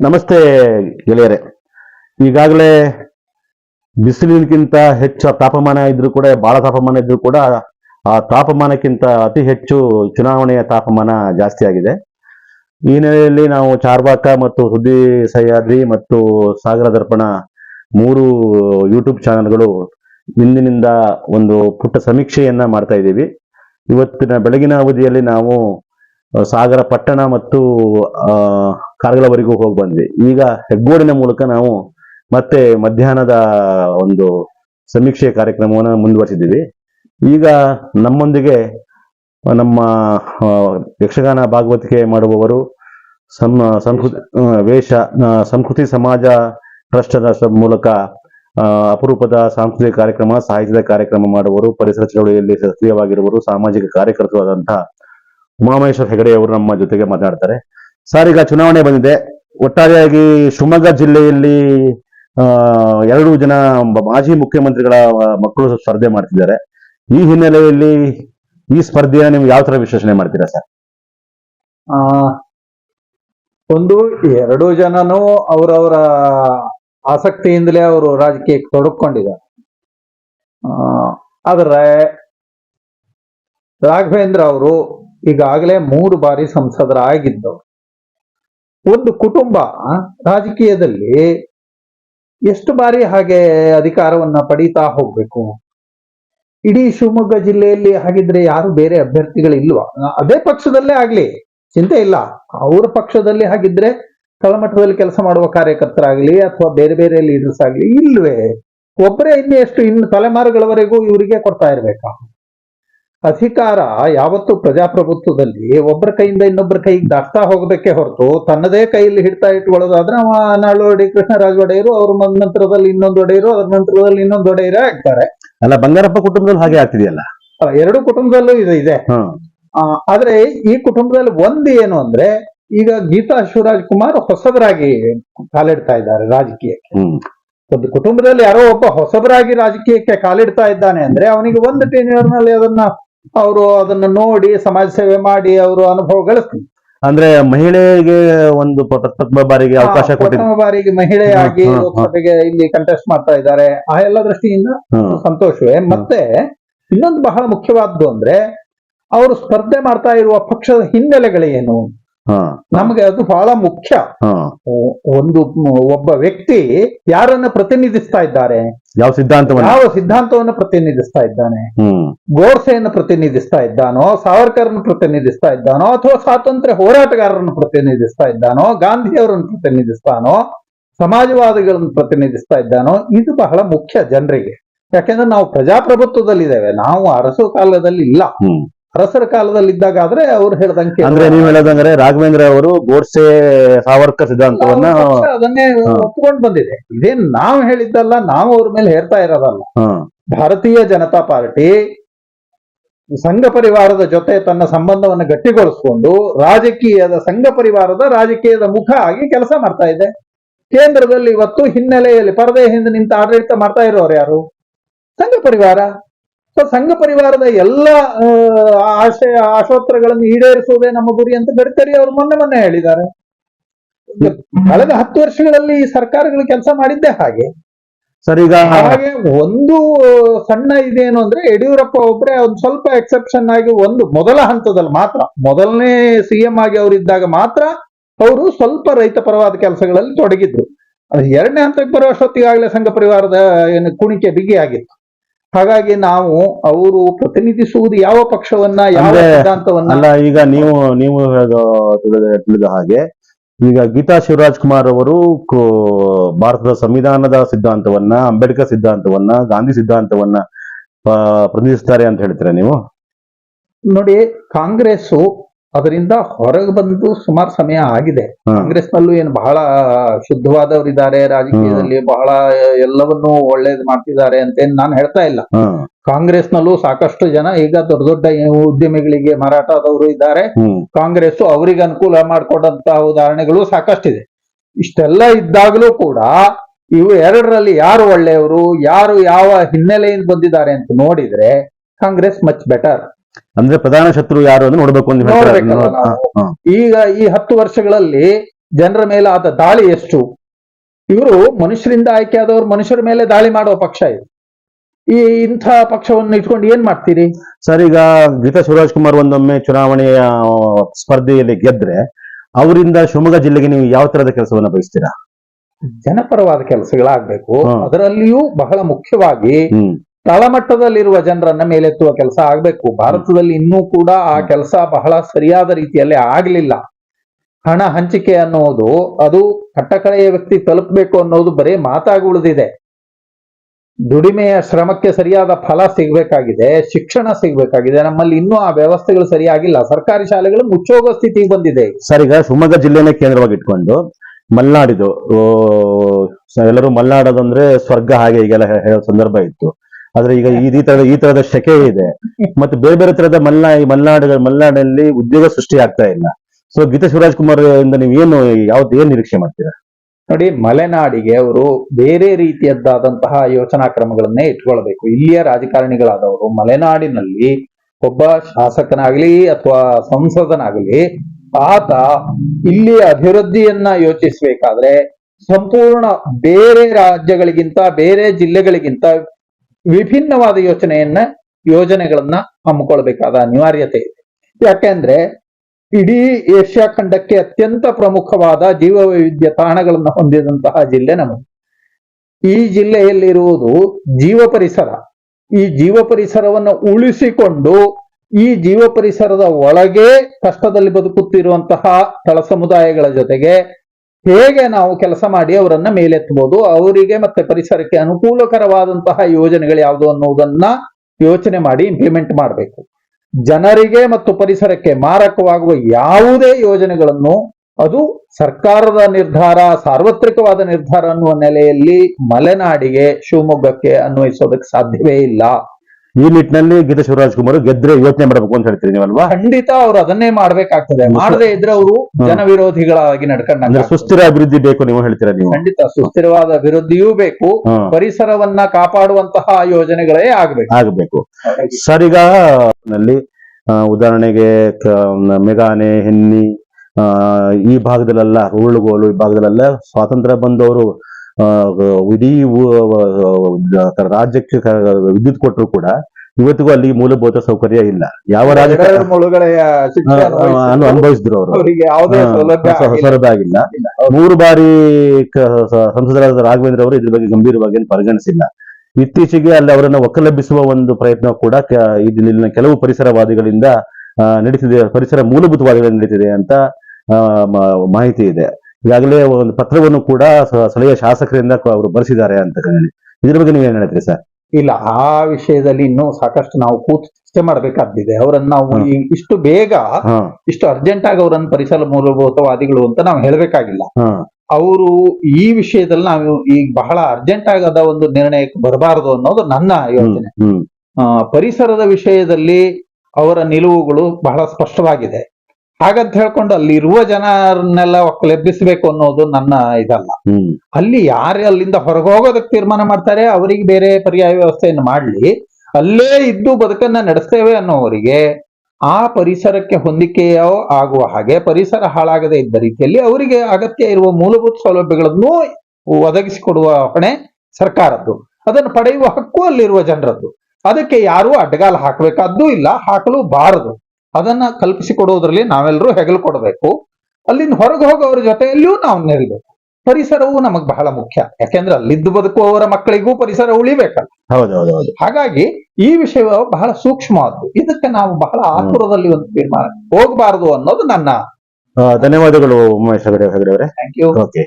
ನಮಸ್ತೆ ಗೆಳೆಯರೆ. ಈಗಾಗಲೇ ಬಿಸಿಲಿನಕ್ಕಿಂತ ಹೆಚ್ಚು ತಾಪಮಾನ ಇದ್ರೂ ಕೂಡ ಬಹಳ ತಾಪಮಾನ ಇದ್ರೂ ಕೂಡ, ಆ ತಾಪಮಾನಕ್ಕಿಂತ ಅತಿ ಹೆಚ್ಚು ಚುನಾವಣೆಯ ತಾಪಮಾನ ಜಾಸ್ತಿ ಆಗಿದೆ. ಈ ಹಿನ್ನೆಲೆಯಲ್ಲಿ ನಾವು ಚಾರ್ವಾಕ ಮತ್ತು ಸುದ್ದಿ ಸಹ್ಯಾದ್ರಿ ಮತ್ತು ಸಾಗರ ದರ್ಪಣ ಮೂರು ಯೂಟ್ಯೂಬ್ ಚಾನೆಲ್ಗಳು ಇಂದಿನಿಂದ ಒಂದು ಪುಟ್ಟ ಸಮೀಕ್ಷೆಯನ್ನ ಮಾಡ್ತಾ ಇದ್ದೀವಿ. ಇವತ್ತಿನ ಬೆಳಗಿನ ಅವಧಿಯಲ್ಲಿ ನಾವು ಸಾಗರ ಪಟ್ಟಣ ಮತ್ತು ಕಾರ್ಗಲವರೆಗೂ ಹೋಗಿ ಬಂದ್ವಿ. ಈಗ ಹೆಗ್ಗೋಡಿನ ಮೂಲಕ ನಾವು ಮತ್ತೆ ಮಧ್ಯಾಹ್ನದ ಒಂದು ಸಮೀಕ್ಷೆ ಕಾರ್ಯಕ್ರಮವನ್ನು ಮುಂದುವರಿಸಿದ್ದೀವಿ. ಈಗ ನಮ್ಮೊಂದಿಗೆ ನಮ್ಮ ಯಕ್ಷಗಾನ ಭಾಗವತಿಕೆ ಮಾಡುವವರು ಸಂಸ್ಕೃತಿ ವೇಷ ಸಂಸ್ಕೃತಿ ಸಮಾಜ ಟ್ರಸ್ಟ್ ಮೂಲಕ ಅಪರೂಪದ ಸಾಂಸ್ಕೃತಿಕ ಕಾರ್ಯಕ್ರಮ, ಸಾಹಿತ್ಯದ ಕಾರ್ಯಕ್ರಮ ಮಾಡುವವರು, ಪರಿಸರ ಚಳವಳಿಯಲ್ಲಿ ಸಕ್ರಿಯವಾಗಿರುವವರು, ಸಾಮಾಜಿಕ ಕಾರ್ಯಕರ್ತರು ಉಮಾಮಹೇಶ್ವರ ಹೆಗಡೆ ಅವರು ನಮ್ಮ ಜೊತೆಗೆ ಮಾತಾಡ್ತಾರೆ. ಸರ್ ಈಗ ಚುನಾವಣೆ ಬಂದಿದೆ. ಒಟ್ಟಾರೆಯಾಗಿ ಶಿವಮೊಗ್ಗ ಜಿಲ್ಲೆಯಲ್ಲಿ ಎರಡು ಜನ ಮಾಜಿ ಮುಖ್ಯಮಂತ್ರಿಗಳ ಮಕ್ಕಳು ಸ್ಪರ್ಧೆ ಮಾಡ್ತಿದ್ದಾರೆ. ಈ ಹಿನ್ನೆಲೆಯಲ್ಲಿ ಈ ಸ್ಪರ್ಧೆಯ ನೀವು ಯಾವ ತರ ವಿಶ್ಲೇಷಣೆ ಮಾಡ್ತೀರಾ ಸರ್? ಒಂದು, ಎರಡು ಜನನು ಅವರವರ ಆಸಕ್ತಿಯಿಂದಲೇ ಅವರು ರಾಜಕೀಯಕ್ಕೆ ತೊಡಕೊಂಡಿದ್ದಾರೆ ಆದರೆ ರಾಘವೇಂದ್ರ ಅವರು ಈಗಾಗಲೇ ಮೂರು ಬಾರಿ ಸಂಸದರಾಗಿದ್ದವರು ಒಂದು ಕುಟುಂಬ ರಾಜಕೀಯದಲ್ಲಿ ಎಷ್ಟು ಬಾರಿ ಹಾಗೆ ಅಧಿಕಾರವನ್ನ ಪಡೀತಾ ಹೋಗ್ಬೇಕು? ಇಡೀ ಶಿವಮೊಗ್ಗ ಜಿಲ್ಲೆಯಲ್ಲಿ ಹಾಗಿದ್ರೆ ಯಾರು ಬೇರೆ ಅಭ್ಯರ್ಥಿಗಳಿಲ್ವಾ? ಅದೇ ಪಕ್ಷದಲ್ಲೇ ಆಗ್ಲಿ, ಚಿಂತೆ ಇಲ್ಲ. ಅವ್ರ ಪಕ್ಷದಲ್ಲಿ ಹಾಗಿದ್ರೆ ತಳಮಟ್ಟದಲ್ಲಿ ಕೆಲಸ ಮಾಡುವ ಕಾರ್ಯಕರ್ತರಾಗ್ಲಿ ಅಥವಾ ಬೇರೆ ಬೇರೆ ಲೀಡರ್ಸ್ ಆಗ್ಲಿ ಇಲ್ವೇ? ಒಬ್ಬರೇ ಇನ್ನೆಷ್ಟು ಇನ್ನು ತಲೆಮಾರುಗಳವರೆಗೂ ಇವರಿಗೆ ಕೊಡ್ತಾ ಇರ್ಬೇಕಾ? ಅಧಿಕಾರ ಯಾವತ್ತು ಪ್ರಜಾಪ್ರಭುತ್ವದಲ್ಲಿ ಒಬ್ಬರ ಕೈಯಿಂದ ಇನ್ನೊಬ್ಬರ ಕೈಗೆ ದಾಟ್ತಾ ಹೋಗೋದಕ್ಕೆ ಹೊರತು ತನ್ನದೇ ಕೈಯಲ್ಲಿ ಹಿಡ್ತಾ ಇಟ್ಕೊಳ್ಳೋದಾದ್ರೆ ಅವ ನಾಳೋಡಿ ಕೃಷ್ಣರಾಜ ಒಡೆಯರು ಅವ್ರ ನಂತರದಲ್ಲಿ ಇನ್ನೊಂದು ಒಡೆಯರು ಅದ್ರ ನಂತರದಲ್ಲಿ ಇನ್ನೊಂದು ಒಡೆಯರೇ ಆಗ್ತಾರೆ. ಅಲ್ಲ ಬಂಗಾರಪ್ಪ ಕುಟುಂಬದಲ್ಲಿ ಹಾಗೆ ಆಗ್ತಿದೆಯಲ್ಲ? ಎರಡು ಕುಟುಂಬದಲ್ಲೂ ಇದು ಇದೆ. ಆ, ಆದ್ರೆ ಈ ಕುಟುಂಬದಲ್ಲಿ ಒಂದು ಏನು ಅಂದ್ರೆ ಈಗ ಗೀತಾ ಶಿವರಾಜ್ ಕುಮಾರ್ ಹೊಸಬರಾಗಿ ಕಾಲಿಡ್ತಾ ಇದ್ದಾರೆ ರಾಜಕೀಯಕ್ಕೆ. ಒಂದು ಕುಟುಂಬದಲ್ಲಿ ಯಾರೋ ಒಬ್ಬ ಹೊಸಬರಾಗಿ ರಾಜಕೀಯಕ್ಕೆ ಕಾಲಿಡ್ತಾ ಇದ್ದಾನೆ ಅಂದ್ರೆ ಅವನಿಗೆ ಒಂದು ಟೆನ್ಯೂರ್ನಲ್ಲಿ ಅದನ್ನ ಅವರು ಅದನ್ನ ನೋಡಿ ಸಮಾಜ ಸೇವೆ ಮಾಡಿ ಅವರು ಅನುಭವ ಗಳಿಸ್ತಾರೆ ಅಂದ್ರೆ ಮಹಿಳೆಗೆ ಒಂದು ಪ್ರ- ಪ್ರಥಮ ಬಾರಿಗೆ ಅವಕಾಶ ಪ್ರಥಮ ಬಾರಿಗೆ ಮಹಿಳೆಯಾಗಿ. ಲೋಕಸಭೆಗೆ ಇಲ್ಲಿ ಕಂಟೆಸ್ಟ್ ಮಾಡ್ತಾ ಇದ್ದಾರೆ. ಆ ಎಲ್ಲ ದೃಷ್ಟಿಯಿಂದ ಸಂತೋಷವೇ. ಮತ್ತೆ ಇನ್ನೊಂದು ಬಹಳ ಮುಖ್ಯವಾದ್ದು ಅಂದ್ರೆ ಅವರು ಸ್ಪರ್ಧೆ ಮಾಡ್ತಾ ಇರುವ ಪಕ್ಷದ ಹಿನ್ನೆಲೆಗಳೇನು? ನಮಗೆ ಅದು ಬಹಳ ಮುಖ್ಯ. ಒಂದು ಒಬ್ಬ ವ್ಯಕ್ತಿ ಯಾರನ್ನ ಪ್ರತಿನಿಧಿಸ್ತಾ ಇದ್ದಾರೆ? ಯಾವ ಸಿದ್ಧಾಂತವನ್ನ? ಯಾವ ಸಿದ್ಧಾಂತವನ್ನು ಪ್ರತಿನಿಧಿಸ್ತಾ ಇದ್ದಾನೆ? ಗೋಡ್ಸೆಯನ್ನು ಪ್ರತಿನಿಧಿಸ್ತಾ ಇದ್ದಾನೋ ಸಾವರ್ಕರ್ನ ಪ್ರತಿನಿಧಿಸ್ತಾ ಇದ್ದಾನೋ ಅಥವಾ ಸ್ವಾತಂತ್ರ್ಯ ಹೋರಾಟಗಾರರನ್ನು ಪ್ರತಿನಿಧಿಸ್ತಾ ಇದ್ದಾನೋ ಗಾಂಧಿಯವರನ್ನು ಪ್ರತಿನಿಧಿಸ್ತಾನೋ ಸಮಾಜವಾದಿಗಳನ್ನು ಪ್ರತಿನಿಧಿಸ್ತಾ ಇದ್ದಾನೋ ಇದು ಬಹಳ ಮುಖ್ಯ ಜನರಿಗೆ. ಯಾಕೆಂದ್ರೆ ನಾವು ಪ್ರಜಾಪ್ರಭುತ್ವದಲ್ಲಿದ್ದೇವೆ. ನಾವು ಅರಸು ಕಾಲದಲ್ಲಿ ಇಲ್ಲ. ಅರಸರ ಕಾಲದಲ್ಲಿ ಇದ್ದಾಗ ಆದ್ರೆ ಅವ್ರು ಹೇಳ್ದಂಗೆ ಅಂದ್ರೆ ನೀವ್ ಹೇಳೋದಂದ್ರೆ ರಾಘವೇಂದ್ರ ಅವರು ಗೋಡ್ಸೆ ಸಾವರ್ಕರ್ ಸಿದ್ಧಾಂತವನ್ನ ಅದನ್ನೇ ಒಪ್ಕೊಂಡ್ ಬಂದಿದೆ. ಇದೇನ್ ನಾವು ಹೇಳಿದ್ದಲ್ಲ ನಾವು ಅವ್ರ ಮೇಲೆ ಹೇರ್ತಾ ಇರೋದಲ್ಲ. ಭಾರತೀಯ ಜನತಾ ಪಾರ್ಟಿ ಸಂಘ ಪರಿವಾರದ ಜೊತೆ ತನ್ನ ಸಂಬಂಧವನ್ನು ಗಟ್ಟಿಗೊಳಿಸಿಕೊಂಡು ರಾಜಕೀಯದ ಸಂಘ ಪರಿವಾರದ ರಾಜಕೀಯದ ಮುಖ ಆಗಿ ಕೆಲಸ ಮಾಡ್ತಾ ಇದೆ. ಕೇಂದ್ರದಲ್ಲಿ ಇವತ್ತು ಹಿನ್ನೆಲೆಯಲ್ಲಿ ಪರದೆ ಹಿಂದೆ ನಿಂತ ಆಡಳಿತ ಮಾಡ್ತಾ ಇರೋರು ಯಾರು? ಸಂಘ ಪರಿವಾರ. ಸಂಘ ಪರಿವಾರದ ಎಲ್ಲ ಆಶಯ ಆಶೋತ್ತರಗಳನ್ನು ಈಡೇರಿಸುವುದೇ ನಮ್ಮ ಗುರಿ ಅಂತ ಗಡ್ಕರಿ ಅವರು ಮೊನ್ನೆ ಮೊನ್ನೆ ಹೇಳಿದ್ದಾರೆ. ಕಳೆದ ಹತ್ತು ವರ್ಷಗಳಲ್ಲಿ ಈ ಸರ್ಕಾರಗಳು ಕೆಲಸ ಮಾಡಿದ್ದೇ ಹಾಗೆ. ಸರ್ ಈಗ ಹಾಗೆ ಒಂದು ಸಣ್ಣ ಇದೇನು ಅಂದ್ರೆ ಯಡಿಯೂರಪ್ಪ ಒಬ್ರೆ ಒಂದು ಸ್ವಲ್ಪ ಎಕ್ಸೆಪ್ಷನ್ ಆಗಿ ಒಂದು ಮೊದಲ ಹಂತದಲ್ಲಿ ಮಾತ್ರ ಮೊದಲನೇ ಸಿಎಂ ಆಗಿ ಅವರು ಇದ್ದಾಗ ಮಾತ್ರ ಅವರು ಸ್ವಲ್ಪ ರೈತ ಪರವಾದ ಕೆಲಸಗಳಲ್ಲಿ ತೊಡಗಿದ್ರು. ಅದು ಎರಡನೇ ಹಂತಕ್ಕೆ ಬರುವಷ್ಟೊತ್ತಿಗಾಗಲೇ ಸಂಘ ಪರಿವಾರದ ಏನು ಕುಣಿಕೆ ಬಿಗಿಯಾಗಿತ್ತು. ಹಾಗಾಗಿ ನಾವು ಅವರು ಪ್ರತಿನಿಧಿಸುವುದು ಯಾವ ಪಕ್ಷವನ್ನ ಯಾವ ಸಿದ್ಧಾಂತವನ್ನ? ಅಲ್ಲ ಈಗ ನೀವು ನೀವು ತಿಳಿದ ಹಾಗೆ ಈಗ ಗೀತಾ ಶಿವರಾಜ್ ಕುಮಾರ್ ಅವರು ಭಾರತದ ಸಂವಿಧಾನದ ಸಿದ್ಧಾಂತವನ್ನ ಅಂಬೇಡ್ಕರ್ ಸಿದ್ಧಾಂತವನ್ನ ಗಾಂಧಿ ಸಿದ್ಧಾಂತವನ್ನ ಪ್ರತಿನಿಧಿಸ್ತಾರೆ ಅಂತ ಹೇಳ್ತೀರಾ ನೀವು? ನೋಡಿ ಕಾಂಗ್ರೆಸ್ ಅದರಿಂದ ಹೊರಗೆ ಬಂದು ಸುಮಾರು ಸಮಯ ಆಗಿದೆ. ಕಾಂಗ್ರೆಸ್ ನಲ್ಲೂ ಏನು ಬಹಳ ಶುದ್ಧವಾದವರಿದ್ದಾರೆ ರಾಜಕೀಯದಲ್ಲಿ ಬಹಳ ಎಲ್ಲವನ್ನೂ ಒಳ್ಳೇದು ಮಾಡ್ತಿದ್ದಾರೆ ಅಂತ ನಾನು ಹೇಳ್ತಾ ಇಲ್ಲ. ಕಾಂಗ್ರೆಸ್ ನಲ್ಲೂ ಸಾಕಷ್ಟು ಜನ ಈಗ ದೊಡ್ಡ ದೊಡ್ಡ ಉದ್ಯಮಿಗಳಿಗೆ ಮಾರಾಟದವರು ಇದ್ದಾರೆ. ಕಾಂಗ್ರೆಸ್ ಅವರಿಗೆ ಅನುಕೂಲ ಮಾಡಿಕೊಡಂತಹ ಉದಾಹರಣೆಗಳು ಸಾಕಷ್ಟಿದೆ. ಇಷ್ಟೆಲ್ಲ ಇದ್ದಾಗಲೂ ಕೂಡ ಇವು ಎರಡರಲ್ಲಿ ಯಾರು ಒಳ್ಳೆಯವರು ಯಾರು ಯಾವ ಹಿನ್ನೆಲೆಯಿಂದ ಬಂದಿದ್ದಾರೆ ಅಂತ ನೋಡಿದ್ರೆ ಕಾಂಗ್ರೆಸ್ ಮಚ್ ಬೆಟರ್ ಅಂದ್ರೆ ಪ್ರಧಾನ ಶತ್ರು ಯಾರು ಅಂತ ನೋಡ್ಬೇಕು ಅಂತ ಹೇಳ್ತೀರಾ? ಈಗ ಈ ಹತ್ತು ವರ್ಷಗಳಲ್ಲಿ ಜನರ ಮೇಲೆ ಆದ ದಾಳಿ ಎಷ್ಟು? ಇವರು ಮನುಷ್ಯರಿಂದ ಆಯ್ಕೆ ಆದವರು ಮನುಷ್ಯರ ಮೇಲೆ ದಾಳಿ ಮಾಡುವ ಪಕ್ಷ ಇದು. ಈ ಇಂಥ ಪಕ್ಷವನ್ನು ಇಟ್ಕೊಂಡು ಏನ್ ಮಾಡ್ತೀರಿ? ಸರ್ ಈಗ ಗೀತಾ ಶಿವರಾಜ್ ಕುಮಾರ್ ಒಂದೊಮ್ಮೆ ಚುನಾವಣೆಯ ಸ್ಪರ್ಧೆಯಲ್ಲಿ ಗೆದ್ರೆ ಅವರಿಂದ ಶಿವಮೊಗ್ಗ ಜಿಲ್ಲೆಗೆ ನೀವು ಯಾವ ತರದ ಕೆಲಸವನ್ನ ಬಯಸ್ತೀರಾ? ಜನಪರವಾದ ಕೆಲಸಗಳಾಗಬೇಕು. ಅದರಲ್ಲಿಯೂ ಬಹಳ ಮುಖ್ಯವಾಗಿ ತಳಮಟ್ಟದಲ್ಲಿರುವ ಜನರನ್ನ ಮೇಲೆತ್ತುವ ಕೆಲಸ ಆಗ್ಬೇಕು. ಭಾರತದಲ್ಲಿ ಇನ್ನೂ ಕೂಡ ಆ ಕೆಲಸ ಬಹಳ ಸರಿಯಾದ ರೀತಿಯಲ್ಲಿ ಆಗ್ಲಿಲ್ಲ. ಹಣ ಹಂಚಿಕೆ ಅನ್ನೋದು, ಅದು ಕಟ್ಟಕಡೆಯ ವ್ಯಕ್ತಿ ತಲುಪಬೇಕು ಅನ್ನೋದು ಬರೀ ಮಾತಾಗಿ ಉಳಿದಿದೆ. ದುಡಿಮೆಯ ಶ್ರಮಕ್ಕೆ ಸರಿಯಾದ ಫಲ ಸಿಗಬೇಕಾಗಿದೆ, ಶಿಕ್ಷಣ ಸಿಗಬೇಕಾಗಿದೆ. ನಮ್ಮಲ್ಲಿ ಇನ್ನೂ ಆ ವ್ಯವಸ್ಥೆಗಳು ಸರಿಯಾಗಿಲ್ಲ. ಸರ್ಕಾರಿ ಶಾಲೆಗಳು ಮುಚ್ಚೋಗೋ ಸ್ಥಿತಿಗೆ ಬಂದಿದೆ. ಸರ್, ಈಗ ಶಿವಮೊಗ್ಗ ಜಿಲ್ಲೆನೇ ಕೇಂದ್ರವಾಗಿ ಇಟ್ಕೊಂಡು ಮಲ್ನಾಡಿದು ಎಲ್ಲರೂ ಮಲ್ನಾಡೋದಂದ್ರೆ ಸ್ವರ್ಗ ಹಾಗೆ ಈಗೆಲ್ಲ ಹೇಳೋ ಸಂದರ್ಭ ಇತ್ತು. ಆದ್ರೆ ಈಗ ಈ ತರ ತರದ ಈ ತರದ ಶಕೆ ಇದೆ. ಮತ್ತೆ ಬೇರೆ ಬೇರೆ ತರದ ಮಲ್ನಾ ಈ ಮಲ್ನಾಡು ಮಲ್ನಾಡಲ್ಲಿ ಉದ್ಯೋಗ ಸೃಷ್ಟಿ ಆಗ್ತಾ ಇಲ್ಲ. ಸೊ ಗೀತಾ ಶಿವರಾಜ್ ಕುಮಾರ್ ಇಂದ ನೀವು ಏನು ಯಾವ್ದು ಏನ್ ನಿರೀಕ್ಷೆ ಮಾಡ್ತೀರಾ? ನೋಡಿ, ಮಲೆನಾಡಿಗೆ ಅವರು ಬೇರೆ ರೀತಿಯದ್ದಾದಂತಹ ಯೋಚನಾ ಕ್ರಮಗಳನ್ನೇ ಇಟ್ಕೊಳ್ಬೇಕು. ಇಲ್ಲಿಯ ರಾಜಕಾರಣಿಗಳಾದವರು ಮಲೆನಾಡಿನಲ್ಲಿ ಒಬ್ಬ ಶಾಸಕನಾಗ್ಲಿ ಅಥವಾ ಸಂಸದನಾಗ್ಲಿ ಆತ ಇಲ್ಲಿಯ ಅಭಿವೃದ್ಧಿಯನ್ನ ಯೋಚಿಸಬೇಕಾದ್ರೆ ಸಂಪೂರ್ಣ ಬೇರೆ ರಾಜ್ಯಗಳಿಗಿಂತ, ಬೇರೆ ಜಿಲ್ಲೆಗಳಿಗಿಂತ ವಿಭಿನ್ನವಾದ ಯೋಚನೆಯನ್ನ, ಯೋಜನೆಗಳನ್ನ ಹಮ್ಮಿಕೊಳ್ಬೇಕಾದ ಅನಿವಾರ್ಯತೆ. ಇದೆ ಯಾಕೆಂದ್ರೆ ಇಡೀ ಏಷ್ಯಾ ಖಂಡಕ್ಕೆ ಅತ್ಯಂತ ಪ್ರಮುಖವಾದ ಜೀವ ವೈವಿಧ್ಯ ತಾಣಗಳನ್ನು ಹೊಂದಿದಂತಹ ಜಿಲ್ಲೆ ನಮ್ಮ ಈ ಜಿಲ್ಲೆಯಲ್ಲಿರುವುದು ಜೀವ ಪರಿಸರ. ಈ ಜೀವ ಪರಿಸರವನ್ನು ಉಳಿಸಿಕೊಂಡು, ಈ ಜೀವ ಪರಿಸರದ ಒಳಗೆ ಕಷ್ಟದಲ್ಲಿ ಬದುಕುತ್ತಿರುವಂತಹ ತಳ ಸಮುದಾಯಗಳ ಜೊತೆಗೆ ಹೇಗೆ ನಾವು ಕೆಲಸ ಮಾಡಿ ಅವರನ್ನ ಮೇಲೆತ್ತಬಹುದು ಅವರಿಗೆ ಮತ್ತೆ ಪರಿಸರಕ್ಕೆ ಅನುಕೂಲಕರವಾದಂತಹ ಯೋಜನೆಗಳು ಯಾವುದು ಅನ್ನೋದನ್ನ ಯೋಚನೆ ಮಾಡಿ ಇಂಪ್ಲಿಮೆಂಟ್ ಮಾಡಬೇಕು. ಜನರಿಗೆ ಮತ್ತು ಪರಿಸರಕ್ಕೆ ಮಾರಕವಾಗುವ ಯಾವುದೇ ಯೋಜನೆಗಳನ್ನು ಅದು ಸರ್ಕಾರದ ನಿರ್ಧಾರ, ಸಾರ್ವತ್ರಿಕವಾದ ನಿರ್ಧಾರ ಅನ್ನುವ ನೆಲೆಯಲ್ಲಿ ಮಲೆನಾಡಿಗೆ, ಶಿವಮೊಗ್ಗಕ್ಕೆ ಅನ್ವಯಿಸೋದಕ್ಕೆ ಸಾಧ್ಯವೇ ಇಲ್ಲ. ಈ ನಿಟ್ಟಿನಲ್ಲಿ ಗೀತಾ ಶಿವರಾಜ್ ಕುಮಾರ್ ಗೆದ್ರೆ ಯೋಚನೆ ಮಾಡಬೇಕು ಅಂತ ಹೇಳ್ತೀರಿ ನೀವಲ್ವಾ? ಖಂಡಿತ ಅವ್ರು ಅದನ್ನೇ ಮಾಡ್ಬೇಕಾಗ್ತದೆ. ಮಾಡದೇ ಇದ್ರೆ ಅವರು. ಜನ ವಿರೋಧಿಗಳಾಗಿ ನಡ್ಕೊಂಡ್ ಸುಸ್ಥಿರ ಅಭಿವೃದ್ಧಿ ಬೇಕು ನೀವು ಹೇಳ್ತೀರಾ ನೀವು? ಖಂಡಿತ ಸುಸ್ಥಿರವಾದ ಅಭಿವೃದ್ಧಿಯೂ ಬೇಕು. ಪರಿಸರವನ್ನ ಕಾಪಾಡುವಂತಹ ಯೋಜನೆಗಳೇ ಆಗ್ಬೇಕು. ಆಗಬೇಕು. ಸರಿಗ ಈಗ ನಲ್ಲಿ ಉದಾಹರಣೆಗೆ ಮೆಗಾನೆ ಹೆನ್ನಿ ಆ, ಈ ಭಾಗದಲ್ಲೆಲ್ಲ ಉರುಳುಗೋಲು ಈ ಭಾಗದಲ್ಲೆಲ್ಲ ಸ್ವಾತಂತ್ರ್ಯ ಬಂದವರು ಇಡೀ ರಾಜ್ಯಕ್ಕೆ ವಿದ್ಯುತ್ ಕೊಟ್ಟರು ಕೂಡ ಇವತ್ತಿಗೂ ಅಲ್ಲಿ ಮೂಲಭೂತ ಸೌಕರ್ಯ ಇಲ್ಲ. ಯಾವ ರಾಜಕೀಯ ಅನುಭವಿಸಿದ್ರು. ಅವರು. ಸೌಲಭ್ಯ ಮೂರು ಬಾರಿ ಸಂಸದರಾದ ರಾಘವೇಂದ್ರ ಅವರು ಇದ್ರ ಬಗ್ಗೆ ಗಂಭೀರವಾಗಿ ಪರಿಗಣಿಸಿಲ್ಲ. ಇತ್ತೀಚೆಗೆ ಅಲ್ಲಿ ಅವರನ್ನ ಒಕ್ಕಲೆಬ್ಬಿಸುವ ಒಂದು ಪ್ರಯತ್ನ ಕೂಡ ಇಲ್ಲಿನ ಕೆಲವು ಪರಿಸರವಾದಿಗಳಿಂದ ನಡೀತಿದೆ ಪರಿಸರ ಮೂಲಭೂತವಾದಿಗಳಿಂದ ನಡೀತಿದೆ ಅಂತ ಮಾಹಿತಿ ಇದೆ. ಈಗಾಗಲೇ ಒಂದು ಪತ್ರವನ್ನು ಕೂಡ ಸ್ಥಳೀಯ ಶಾಸಕರಿಂದ ಅವರು ಬರೆಸಿದ್ದಾರೆ ಅಂತ ಹೇಳಿ. ಇದ್ರ ಬಗ್ಗೆ ನೀವು ಏನ್ ಹೇಳ್ತೀರಿ ಸರ್? ಇಲ್ಲ ಆ ವಿಷಯದಲ್ಲಿ ಇನ್ನೂ ಸಾಕಷ್ಟು ನಾವು ಕೂತು ಚರ್ಚೆ ಮಾಡಬೇಕಾದಿದೆ ಅವರನ್ನ ನಾವು ಇಷ್ಟು ಬೇಗ ಇಷ್ಟು ಅರ್ಜೆಂಟ್ ಆಗಿ ಅವರನ್ನ ಪರಿಸರ ಮೂಲಭೂತವಾದಿಗಳು ಅಂತ ನಾವು ಹೇಳಬೇಕಾಗಿಲ್ಲ. ಅವರು ಈ ವಿಷಯದಲ್ಲಿ ನಾವು ಈಗ ಬಹಳ ಅರ್ಜೆಂಟ್ ಆಗದ ಒಂದು ನಿರ್ಣಯಕ್ಕೆ ಬರಬಾರದು ಅನ್ನೋದು ನನ್ನ ಯೋಚನೆ. ಪರಿಸರದ ವಿಷಯದಲ್ಲಿ ಅವರ ನಿಲುವುಗಳು ಬಹಳ ಸ್ಪಷ್ಟವಾಗಿದೆ. ಹಾಗಂತ ಹೇಳ್ಕೊಂಡು ಅಲ್ಲಿರುವ ಜನರನ್ನೆಲ್ಲ ಒಕ್ಕಲೆಬ್ಬಿಸಬೇಕು ಅನ್ನೋದು ನನ್ನ ಇದಲ್ಲ. ಅಲ್ಲಿ ಯಾರು ಅಲ್ಲಿಂದ ಹೊರಗೆ ಹೋಗೋದಕ್ಕೆ ತೀರ್ಮಾನ ಮಾಡ್ತಾರೆ ಅವರಿಗೆ ಬೇರೆ ಪರ್ಯಾಯ ವ್ಯವಸ್ಥೆಯನ್ನು ಮಾಡಲಿ ಅಲ್ಲೇ ಇದ್ದು ಬದುಕನ್ನ ನಡೆಸ್ತೇವೆ ಅನ್ನೋವರಿಗೆ ಆ ಪರಿಸರಕ್ಕೆ ಹೊಂದಿಕೆಯೋ ಆಗುವ ಹಾಗೆ ಪರಿಸರ ಹಾಳಾಗದೇ ಇದ್ದ ರೀತಿಯಲ್ಲಿ ಅವರಿಗೆ ಅಗತ್ಯ ಇರುವ ಮೂಲಭೂತ ಸೌಲಭ್ಯಗಳನ್ನು ಒದಗಿಸಿಕೊಡುವ ಹೊಣೆ ಸರ್ಕಾರದ್ದು. ಅದನ್ನು ಪಡೆಯುವ ಹಕ್ಕು ಅಲ್ಲಿರುವ ಜನರದ್ದು. ಅದಕ್ಕೆ ಯಾರೂ ಅಡ್ಡಗಾಲ ಹಾಕಬೇಕಾದ್ದೂ ಇಲ್ಲ ಹಾಕಲು ಬಾರದು. ಅದನ್ನ ಕಲ್ಪಿಸಿಕೊಡುವುದರಲ್ಲಿ ನಾವೆಲ್ಲರೂ ಹೆಗಲು ಕೊಡಬೇಕು. ಅಲ್ಲಿಂದ ಹೊರಗೆ ಹೋಗೋರ ಜೊತೆಯಲ್ಲಿಯೂ ನಾವು ನೆರಿಬೇಕು ಪರಿಸರವು ನಮಗ್ ಬಹಳ ಮುಖ್ಯ. ಯಾಕೆಂದ್ರೆ ಅಲ್ಲಿದ್ದು ಬದುಕುವವರ ಮಕ್ಕಳಿಗೂ ಪರಿಸರ ಉಳಿಬೇಕಲ್ಲ. ಹೌದೌದು ಹೌದು ಹೌದು ಹಾಗಾಗಿ ಈ ವಿಷಯ ಬಹಳ ಸೂಕ್ಷ್ಮವಾದ್ದು. ಇದಕ್ಕೆ ನಾವು ಬಹಳ ಆತುರದಲ್ಲಿ ಒಂದು ತೀರ್ಮಾನ. ಹೋಗಬಾರದು ಅನ್ನೋದು ನನ್ನ ಧನ್ಯವಾದಗಳು ಉಮೇಶ್ ಹೆಗಡೆ ಹೆಗಡೆ ಅವರೇ. Thank you okay